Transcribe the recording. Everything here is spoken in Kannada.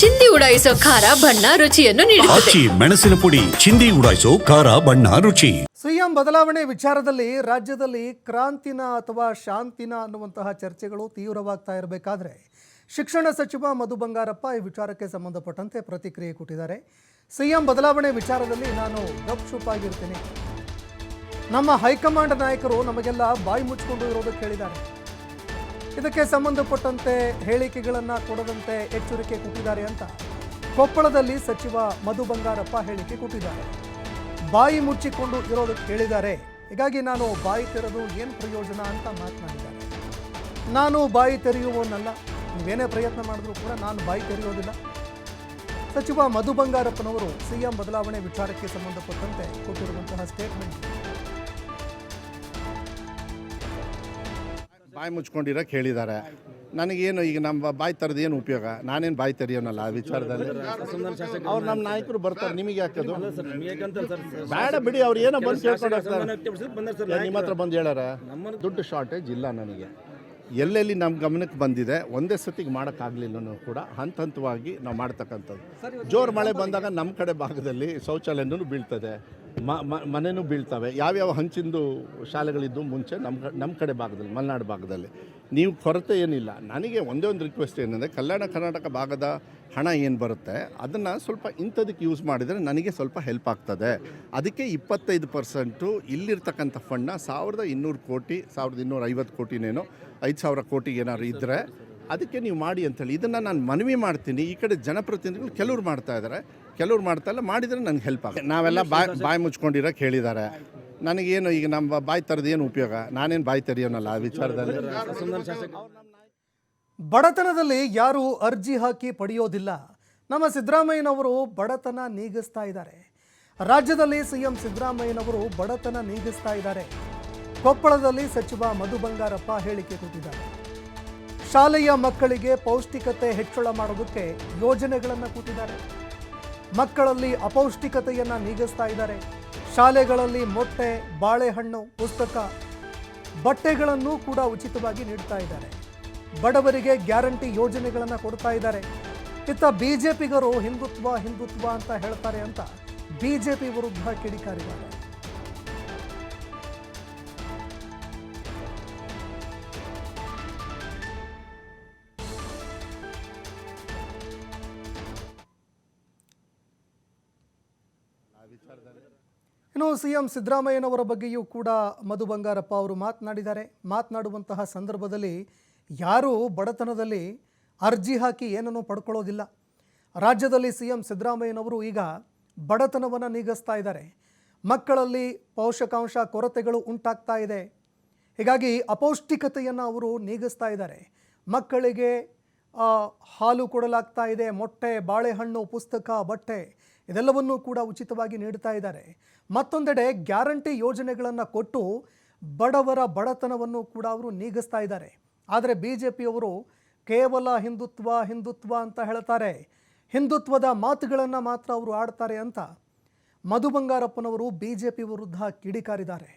ಚಿಂದಿ ಉಡಾಯಿಸೋ ಖಾರ ಬಣ್ಣ ರುಚಿಯನ್ನು ನೀಡುತ್ತದೆ. ಆಚಿ ಮೆಣಸಿನ ಪುಡಿ ಚಿಂದಿ ಉಡಾಯಿಸೋ ಖಾರ ಬಣ್ಣ ರುಚಿ. ಸಿಎಂ ಬದಲಾವಣೆ ವಿಚಾರದಲ್ಲಿ ರಾಜ್ಯದಲ್ಲಿ ಕ್ರಾಂತಿನ ಅಥವಾ ಶಾಂತಿನ ಅನ್ನುವಂತಹ ಚರ್ಚೆಗಳು ತೀವ್ರವಾಗ್ತಾ ಇರಬೇಕಾದ್ರೆ ಶಿಕ್ಷಣ ಸಚಿವ ಮಧು ಬಂಗಾರಪ್ಪ ಈ ವಿಚಾರಕ್ಕೆ ಸಂಬಂಧಪಟ್ಟಂತೆ ಪ್ರತಿಕ್ರಿಯೆ ಕೊಟ್ಟಿದ್ದಾರೆ. ಸಿಎಂ ಬದಲಾವಣೆ ವಿಚಾರದಲ್ಲಿ ನಾನು ಗಪ್ಚುಪ್ಪಾಗಿರ್ತೀನಿ ನಮ್ಮ ಹೈಕಮಾಂಡ್ ನಾಯಕರು ನಮಗೆಲ್ಲ ಬಾಯಿ ಮುಚ್ಚಿಕೊಂಡು ಇರೋದಕ್ಕೆ ಹೇಳಿದ್ದಾರೆ. ಇದಕ್ಕೆ ಸಂಬಂಧಪಟ್ಟಂತೆ ಹೇಳಿಕೆಗಳನ್ನು ಕೊಡದಂತೆ ಎಚ್ಚರಿಕೆ ಕೊಟ್ಟಿದ್ದಾರೆ ಅಂತ ಕೊಪ್ಪಳದಲ್ಲಿ ಸಚಿವ ಮಧು ಬಂಗಾರಪ್ಪ ಹೇಳಿಕೆ ಕೊಟ್ಟಿದ್ದಾರೆ. ಬಾಯಿ ಮುಚ್ಚಿಕೊಂಡು ಇರೋದಕ್ಕೆ ಹೇಳಿದ್ದಾರೆ ಹೀಗಾಗಿ ನಾನು ಬಾಯಿ ತೆರೆದು ಏನು ಪ್ರಯೋಜನ ಅಂತ ಮಾತನಾಡಿದ್ದಾರೆ. ನಾನು ಬಾಯಿ ತೆರೆಯುವವನಲ್ಲ, ನೀವೇನೇ ಪ್ರಯತ್ನ ಮಾಡಿದ್ರೂ ಕೂಡ ನಾನು ಬಾಯಿ ತೆರೆಯೋದಿಲ್ಲ. ಸಚಿವ ಮಧು ಬಂಗಾರಪ್ಪನವರು ಸಿಎಂ ಬದಲಾವಣೆ ವಿಚಾರಕ್ಕೆ ಸಂಬಂಧಪಟ್ಟಂತೆ ಕೊಟ್ಟಿರುವಂತಹ ಸ್ಟೇಟ್ಮೆಂಟ್ ಬಾಯಿ ಮುಚ್ಕೊಂಡಿರೋಕೆ ಹೇಳಿದ್ದಾರೆ ನನಗೇನು ಈಗ ನಮ್ಮ ಬಾಯಿ ತರದು ಏನು ಉಪಯೋಗ? ನಾನೇನು ಬಾಯಿ ತೆರೆಯೋನಲ್ಲ ಆ ವಿಚಾರದಲ್ಲಿ? ಅವ್ರು ನಮ್ಮ ನಾಯಕರು ಬರ್ತಾರೆ ನಿಮಗೆ ಹಾಕೋದು ಬೇಡ ಬಿಡಿ ಅವ್ರು ಏನೋ ಬಂದು ಕೇಳ್ಕೊಂಡು ಹೋಗ್ತಾರೆ ಏ, ನಿಮ್ಮ ಹತ್ರ ಬಂದು ಹೇಳಾರ? ದುಡ್ಡು ಶಾರ್ಟೇಜ್ ಇಲ್ಲ ನನಗೆ. ಎಲ್ಲೆಲ್ಲಿ ನಮ್ಮ ಗಮನಕ್ಕೆ ಬಂದಿದೆ ಒಂದೇ ಸತಿಗೆ ಮಾಡೋಕ್ಕಾಗಲಿಲ್ಲ ಕೂಡ ಹಂತ ಹಂತವಾಗಿ ನಾವು ಮಾಡ್ತಕ್ಕಂಥದ್ದು. ಜೋರು ಮಳೆ ಬಂದಾಗ ನಮ್ಮ ಕಡೆ ಭಾಗದಲ್ಲಿ ಶೌಚಾಲಯನೂ ಬೀಳ್ತದೆ. ಮ, ಮ- ಮನೆನೂ ಬೀಳ್ತವೆ. ಯಾವ್ಯಾವ ಹಂಚಿಂದು ಶಾಲೆಗಳಿದ್ದು ಮುಂಚೆ ನಮ್ಮ ನಮ್ಮ ಕಡೆ ಭಾಗದಲ್ಲಿ, ಮಲೆನಾಡು ಭಾಗದಲ್ಲಿ. ನೀವು ಕೊರತೆ ಏನಿಲ್ಲ. ನನಗೆ ಒಂದೇ ಒಂದು ರಿಕ್ವೆಸ್ಟ್ ಏನಂದರೆ, ಕಲ್ಯಾಣ ಕರ್ನಾಟಕ ಭಾಗದ ಹಣ ಏನು ಬರುತ್ತೆ, ಅದನ್ನು ಸ್ವಲ್ಪ ಇಂಥದಕ್ಕೆ ಯೂಸ್ ಮಾಡಿದರೆ ನನಗೆ ಸ್ವಲ್ಪ ಹೆಲ್ಪ್ ಆಗ್ತದೆ. ಅದಕ್ಕೆ ಇಪ್ಪತ್ತೈದು ಪರ್ಸೆಂಟು ಇಲ್ಲಿರ್ತಕ್ಕಂಥ ಫಂಡ್ನ ಸಾವಿರದ ಇನ್ನೂರು ಕೋಟಿ, ಸಾವಿರದ ಇನ್ನೂರ ಐವತ್ತು ಕೋಟಿನೇನೋ ಐದು ಸಾವಿರ ಕೋಟಿ ಏನಾದ್ರು ಇದ್ದರೆ ಅದಕ್ಕೆ ನೀವು ಮಾಡಿ ಅಂತೇಳಿ. ಇದನ್ನು ನಾನು ಮನವಿ ಮಾಡ್ತೀನಿ. ಈ ಕಡೆ ಜನಪ್ರತಿನಿಧಿಗಳು ಕೆಲವ್ರು ಮಾಡ್ತಾ ಇದ್ದಾರೆ ಕೆಲವ್ರು ಮಾಡ್ತಾ ಇಲ್ಲ. ಮಾಡಿದರೆ ನನಗೆ ಹೆಲ್ಪ್ ಆಗುತ್ತೆ. ನಾವೆಲ್ಲ ಬಾಯ್ ಬಾಯಿ ಮುಚ್ಕೊಂಡಿರೋಕೆ ಹೇಳಿದ್ದಾರೆ. ನನಗೇನು ಈಗ ನಮ್ಮ ಬಾಯಿ ತರದ ಏನು ಉಪಯೋಗ? ನಾನೇನು ಬಾಯಿ ತೆರೆಯೋನಲ್ಲ ಆ ವಿಚಾರದಲ್ಲಿ? ಬಡತನದಲ್ಲಿ ಯಾರು ಅರ್ಜಿ ಹಾಕಿ ಪಡೆಯೋದಿಲ್ಲ. ನಮ್ಮ ಸಿದ್ದರಾಮಯ್ಯನವರು ಬಡತನ ನೀಗಿಸ್ತಾ ಇದ್ದಾರೆ. ರಾಜ್ಯದಲ್ಲಿ ಸಿಎಂ ಸಿದ್ದರಾಮಯ್ಯನವರು ಬಡತನ ನೀಗಿಸ್ತಾ ಇದ್ದಾರೆ. ಕೊಪ್ಪಳದಲ್ಲಿ ಸಚಿವ ಮಧು ಬಂಗಾರಪ್ಪ ಹೇಳಿಕೆ ಕೊಟ್ಟಿದ್ದಾರೆ. ಶಾಲೆಯ ಮಕ್ಕಳಿಗೆ ಪೌಷ್ಟಿಕತೆ ಹೆಚ್ಚಳ ಮಾಡೋದಕ್ಕೆ ಯೋಜನೆಗಳನ್ನು ಕೂತಿದ್ದಾರೆ. ಮಕ್ಕಳಲ್ಲಿ ಅಪೌಷ್ಟಿಕತೆಯನ್ನು ನೀಗಿಸ್ತಾ ಇದ್ದಾರೆ. ಶಾಲೆಗಳಲ್ಲಿ ಮೊಟ್ಟೆ, ಬಾಳೆಹಣ್ಣು, ಪುಸ್ತಕ, ಬಟ್ಟೆಗಳನ್ನು ಕೂಡ ಉಚಿತವಾಗಿ ನೀಡ್ತಾ ಇದ್ದಾರೆ. ಬಡವರಿಗೆ ಗ್ಯಾರಂಟಿ ಯೋಜನೆಗಳನ್ನು ಕೊಡ್ತಾ ಇದ್ದಾರೆ. ಇತ್ತ ಬಿಜೆಪಿಗರು ಹಿಂದುತ್ವ ಹಿಂದುತ್ವ ಅಂತ ಹೇಳ್ತಾರೆ ಅಂತ ಬಿಜೆಪಿ ವಿರುದ್ಧ ಕಿಡಿಕಾರಿದ್ದಾರೆ. ಇನ್ನು ಸಿಎಂ ಸಿದ್ದರಾಮಯ್ಯನವರ ಬಗ್ಗೆಯೂ ಕೂಡ ಮಧು ಬಂಗಾರಪ್ಪ ಅವರು ಮಾತನಾಡಿದ್ದಾರೆ. ಮಾತನಾಡುವಂತಹ ಸಂದರ್ಭದಲ್ಲಿ ಯಾರೂ ಬಡತನದಲ್ಲಿ ಅರ್ಜಿ ಹಾಕಿ ಏನನ್ನೂ ಪಡ್ಕೊಳ್ಳೋದಿಲ್ಲ. ರಾಜ್ಯದಲ್ಲಿ ಸಿಎಂ ಸಿದ್ದರಾಮಯ್ಯನವರು ಈಗ ಬಡತನವನ್ನು ನೀಗಿಸ್ತಾ ಇದ್ದಾರೆ. ಮಕ್ಕಳಲ್ಲಿ ಪೋಷಕಾಂಶ ಕೊರತೆಗಳು ಉಂಟಾಗ್ತಾ ಇದೆ. ಹೀಗಾಗಿ ಅಪೌಷ್ಟಿಕತೆಯನ್ನು ಅವರು ನೀಗಿಸ್ತಾ ಇದ್ದಾರೆ. ಮಕ್ಕಳಿಗೆ ಹಾಲು ಕೊಡಲಾಗ್ತಾ ಇದೆ. ಮೊಟ್ಟೆ, ಬಾಳೆಹಣ್ಣು, ಪುಸ್ತಕ, ಬಟ್ಟೆ ಇದೆಲ್ಲವನ್ನೂ ಕೂಡ ಉಚಿತವಾಗಿ ನೀಡ್ತಾ ಇದ್ದಾರೆ. ಮತ್ತೊಂದೆಡೆ ಗ್ಯಾರಂಟಿ ಯೋಜನೆಗಳನ್ನು ಕೊಟ್ಟು ಬಡವರ ಬಡತನವನ್ನು ಕೂಡ ಅವರು ನೀಗಿಸ್ತಾ ಇದ್ದಾರೆ. ಆದರೆ ಬಿ ಜೆ ಪಿಯವರು ಕೇವಲ ಹಿಂದುತ್ವ ಹಿಂದುತ್ವ ಅಂತ ಹೇಳ್ತಾರೆ. ಹಿಂದುತ್ವದ ಮಾತುಗಳನ್ನು ಮಾತ್ರ ಅವರು ಆಡ್ತಾರೆ ಅಂತ ಮಧು ಬಂಗಾರಪ್ಪನವರು ಬಿ ಜೆ ಪಿ ವಿರುದ್ಧ ಕಿಡಿಕಾರಿದ್ದಾರೆ.